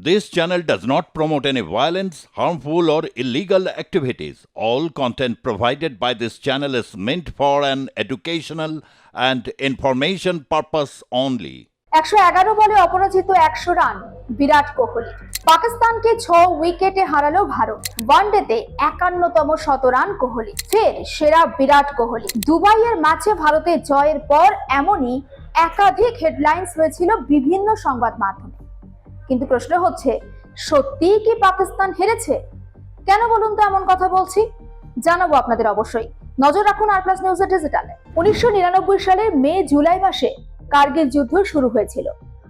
This channel does not promote any violence, harmful, or illegal activities. All content provided by this channel is meant for an educational and information purpose only. একশো এগারো বলে অপরাজিত একশো run Virat Kohli পাকিস্তানকে ছ উইকেটে হারালো ভারত ওয়ানডেতে একান্নতম শতরান কোহলি ফের সেরা বিরাট কোহলি দুবাইয়ের ম্যাচে ভারতের জয়ের পর এমনই একাধিক হেডলাইন্স হয়েছিল বিভিন্ন সংবাদ মাধ্যমে কিন্তু প্রশ্ন হচ্ছে, সত্যিই কি পাকিস্তান হেরেছে? কেন বলুন তো এমন কথা বলছি? জানাব আপনাদের অবশ্যই। নজর রাখুন আর প্লাস নিউজের ডিজিটালে উনিশশো নিরানব্বই সালের মে, জুলাই মাসে কার্গিল যুদ্ধ শুরু হয়েছিল।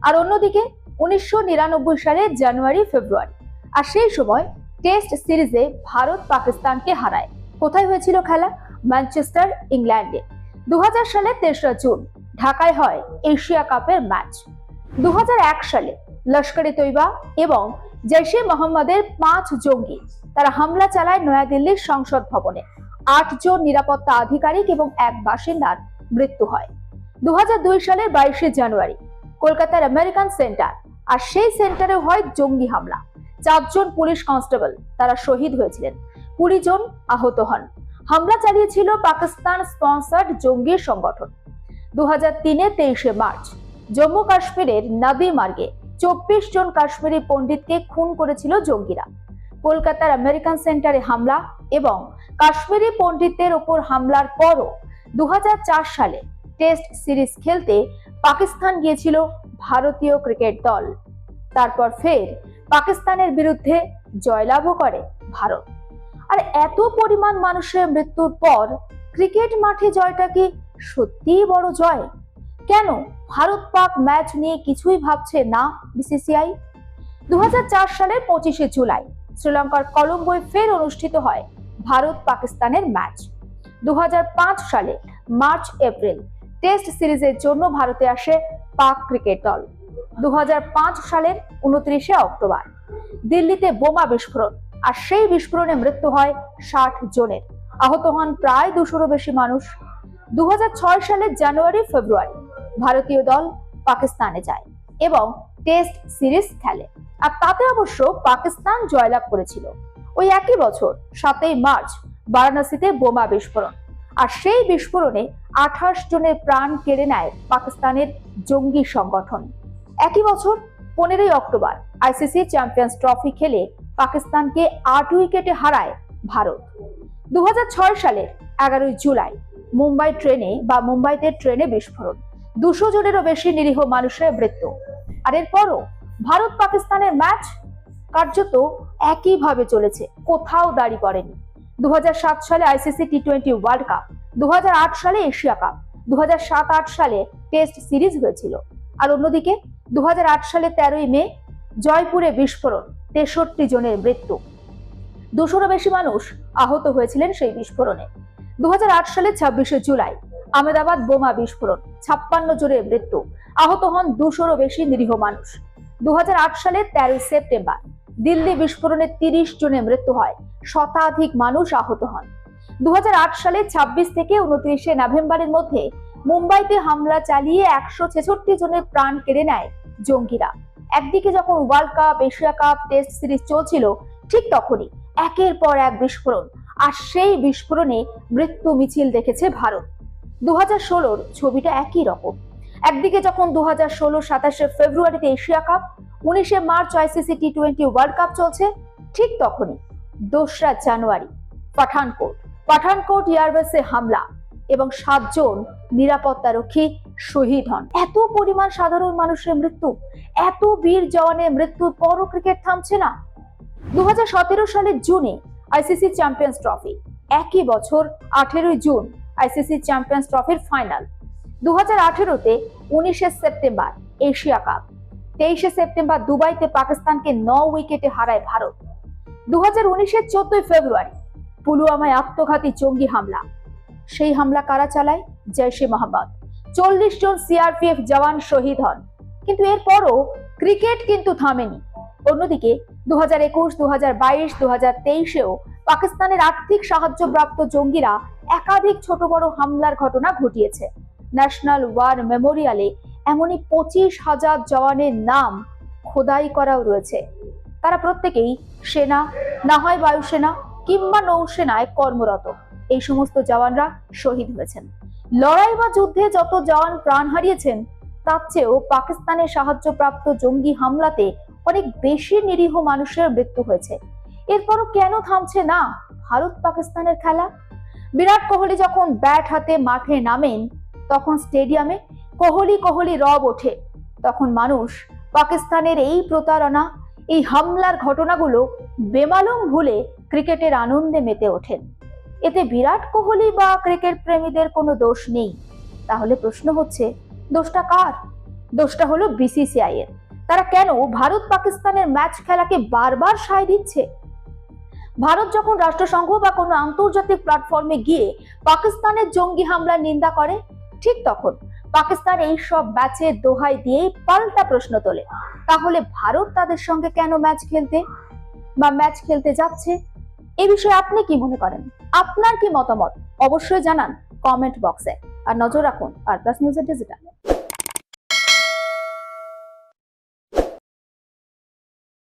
আর অন্যদিকে, উনিশশো নিরানব্বই সালের জানুয়ারি, ফেব্রুয়ারি। আর সেই সময় টেস্ট সিরিজে ভারত পাকিস্তানকে হারায়। কোথায় হয়েছিল খেলা? ম্যানচেস্টার ইংল্যান্ডে দু হাজার সালে তেসরা জুন, ঢাকায় হয় এশিয়া কাপের ম্যাচ দু হাজার এক সালে লস্করে তৈবা এবং জৈশে মোহাম্মদের পাঁচ জঙ্গি। তারা হামলা চালায় নয়াদিল্লির সংসদ ভবনে। আটজন নিরাপত্তা আধিকারিক এবং এক বাসিন্দার মৃত্যু হয়। দু সালের বাইশে জানুয়ারি, কলকাতার আমেরিকান সেন্টার, আর সেই সেন্টারে হয় জঙ্গি হামলা। চারজন পুলিশ কনস্টেবল তারা শহীদ হয়েছিলেন। কুড়ি জন আহত হন। হামলা চালিয়েছিল পাকিস্তান স্পন্সার্ড জঙ্গি সংগঠন। দু হাজার তিনে তেইশে মার্চ, জম্মু কাশ্মীরের নদী মার্গে চব্বিশ জন কাশ্মীরি পণ্ডিতকে খুন করেছিল জঙ্গিরা। কলকাতার আমেরিকান সেন্টারে হামলা এবং কাশ্মীরি পণ্ডিতদের ওপর হামলার পরও দুহাজার চার সালে টেস্ট সিরিজ খেলতে পাকিস্তান গিয়েছিল ভারতীয় ক্রিকেট দল। তারপর ফের পাকিস্তানের বিরুদ্ধে জয়লাভও করে ভারত। আর এত পরিমাণ মানুষের মৃত্যুর পর ক্রিকেট মাঠে জয়টা কি সত্যিই বড় জয়? কেন ভারত পাক ম্যাচ নিয়ে কিছুই ভাবছে না বিসিসিআই। দু সালের পঁচিশে জুলাই শ্রীলঙ্কার কলম্বোয় ফের অনুষ্ঠিত হয় ভারত পাকিস্তানের ম্যাচ। দুহাজার পাঁচ সালে মার্চ এপ্রিল টেস্ট সিরিজের জন্য ভারতে আসে পাক ক্রিকেট দল। দু হাজার পাঁচ সালের উনত্রিশে অক্টোবর দিল্লিতে বোমা বিস্ফোরণ আর সেই বিস্ফোরণে মৃত্যু হয় ষাট জনের। আহত হন প্রায় দুশোরও বেশি মানুষ। দু হাজার ছয় সালের জানুয়ারি ফেব্রুয়ারি ভারতীয় দল পাকিস্তানে যায় এবং টেস্ট সিরিজ খেলে। আর তাতে অবশ্য পাকিস্তান জয়লাভ করেছিল। ওই একই বছর, সাতই মার্চ, বারাণসীতে বোমা বিস্ফোরণ। আর সেই বিস্ফোরণে আঠাশ জনের প্রাণ কেড়ে নেয় পাকিস্তানের জঙ্গি সংগঠন। একই বছর, পনেরোই অক্টোবর, আইসিসি চ্যাম্পিয়ন্স ট্রফি খেলে পাকিস্তানকে আট উইকেটে হারায় ভারত। দু সালের এগারোই জুলাই, মুম্বাই ট্রেনে বা মুম্বাইতে ট্রেনে বিস্ফোরণ। দুশো জনেরও বেশি নিরীহ মানুষের মৃত্যু। আর এরপরও ভারত পাকিস্তানের ম্যাচ কার্যত একইভাবে চলেছে, কোথাও দাঁড়ি পড়েনি দু সালে ICC T twenty world cup দু হাজার আট সালে এশিয়া কাপ দু সালে টেস্ট সিরিজ হয়েছিল। আর অন্যদিকে দু হাজার আট সালে তেরোই মে, জয়পুরে বিস্ফোরণ, তেষট্টি জনের মৃত্যু। দুশোরও বেশি মানুষ আহত হয়েছিলেন সেই বিস্ফোরণে। দু হাজার আট সালে ছাব্বিশে জুলাই আহমেদাবাদ বোমা বিস্ফোরণ, ছাপ্পান্ন জনের মৃত্যু। আহত হন দুশোরও বেশি নিরীহ মানুষ। দু হাজার আট সালে তেরোই সেপ্টেম্বর, দিল্লি বিস্ফোরণে তিরিশ জনের মৃত্যু হয়, শতাধিক মানুষ আহত হন। দু হাজার আট সালে ২৬ থেকে উনত্রিশে নভেম্বরের মধ্যে মুম্বাইতে হামলা চালিয়ে একশো ছেষট্টি জনের প্রাণ কেড়ে নেয় জঙ্গিরা। একদিকে যখন world cup, Asia cup test series চলছিল, ঠিক তখনই একের পর এক বিস্ফোরণ, আর সেই বিস্ফোরণে মৃত্যু মিছিল দেখেছে ভারত। দু ছবিটা একই রকম। একদিকে যখন দু হাজার ষোলো, সাতাশে ফেব্রুয়ারিতে এশিয়া কাপ, উনিশে March ICC T twenty world cup চলছে, ঠিক তখনই দোসরা জানুয়ারি, পাঠানকোট। পাঠানকোট এয়ারবেসে হামলা এবং সাতজন নিরাপত্তারক্ষী শহীদ হন। এত পরিমাণ সাধারণ মানুষের মৃত্যু, এত বীর জওয়ানের মৃত্যুর পরও ক্রিকেট থামছে না। দু সালের জুনে আইসিসি চ্যাম্পিয়ন্স ট্রফি, একই বছর আঠেরোই জুন আইসিসি চ্যাম্পিয়ন্স ট্রফির ফাইনাল। দু হাজার আঠেরোতে সেপ্টেম্বর এশিয়া কাপ। তেইশে সেপ্টেম্বর দুবাইতে পাকিস্তানকে ন উইকেটে হারায় ভারত। দু হাজার উনিশের চোদ্দই ফেব্রুয়ারি পুলওয়ামায় আত্মঘাতী জঙ্গি হামলা। সেই হামলা কারা চালায়? জৈশে মোহাম্মদ। চল্লিশ জন সিআরপিএফ জওয়ান শহীদ হন। কিন্তু এরপরও ক্রিকেট কিন্তু থামেনি। অন্যদিকে দু হাজার একুশ দু হাজার বাইশ দু হাজার তেইশেও পাকিস্তানের আর্থিক সাহায্যপ্রাপ্ত জঙ্গিরা একাধিক ছোট বড় হামলার ঘটনা ঘটিয়েছে। ন্যাশনাল ওয়ার মেমোরিয়ালে এমনই পঁচিশ হাজার জওয়ানের নাম খোদাই করাও রয়েছে। তারা প্রত্যেকেই সেনা, না হয় বায়ুসেনা কিংবা নৌসেনায় কর্মরত। এই সমস্ত জওয়ানরা শহীদ হয়েছেন। লড়াই বা যুদ্ধে যত জওয়ান প্রাণ হারিয়েছেন, তার চেয়েও পাকিস্তানের সাহায্যপ্রাপ্ত জঙ্গি হামলাতে অনেক বেশি নিরীহ মানুষের মৃত্যু হয়েছে। এরপরও কেন থামছে না ভারত পাকিস্তানের খেলা? বিরাট কোহলি যখন ব্যাট হাতে মাঠে নামেন, তখন স্টেডিয়ামে কোহলি কোহলি রব ওঠে। তখন মানুষ পাকিস্তানের এই প্রতারণা, এই হামলার ঘটনাগুলো বেমালুম ভুলে ক্রিকেটের আনন্দে মেতে ওঠেন। এতে বিরাট কোহলি বা ক্রিকেট প্রেমীদের কোনো দোষ নেই। তাহলে প্রশ্ন হচ্ছে, দোষটা কার? দোষটা হলো বিসিসিআই এর। তারা কেন ভারত পাকিস্তানের ম্যাচ খেলাকে বারবার সায় দিচ্ছে? ভারত যখন রাষ্ট্রসংঘ বা কোনো আন্তর্জাতিক প্ল্যাটফর্মে গিয়ে পাকিস্তানের জঙ্গি হামলার নিন্দা করে, ঠিক তখন পাকিস্তান এই সব ম্যাচের দোহাই দিয়েই পাল্টা প্রশ্ন তোলে। তাহলে ভারত তাদের সঙ্গে কেন ম্যাচ খেলতে বা ম্যাচ খেলতে যাচ্ছে? এ বিষয়ে আপনি কি মনে করেন? আপনার কি মতামত? অবশ্যই জানান কমেন্ট বক্সে। আর নজর রাখুন আর প্লাস নিউজের ডিজিটাল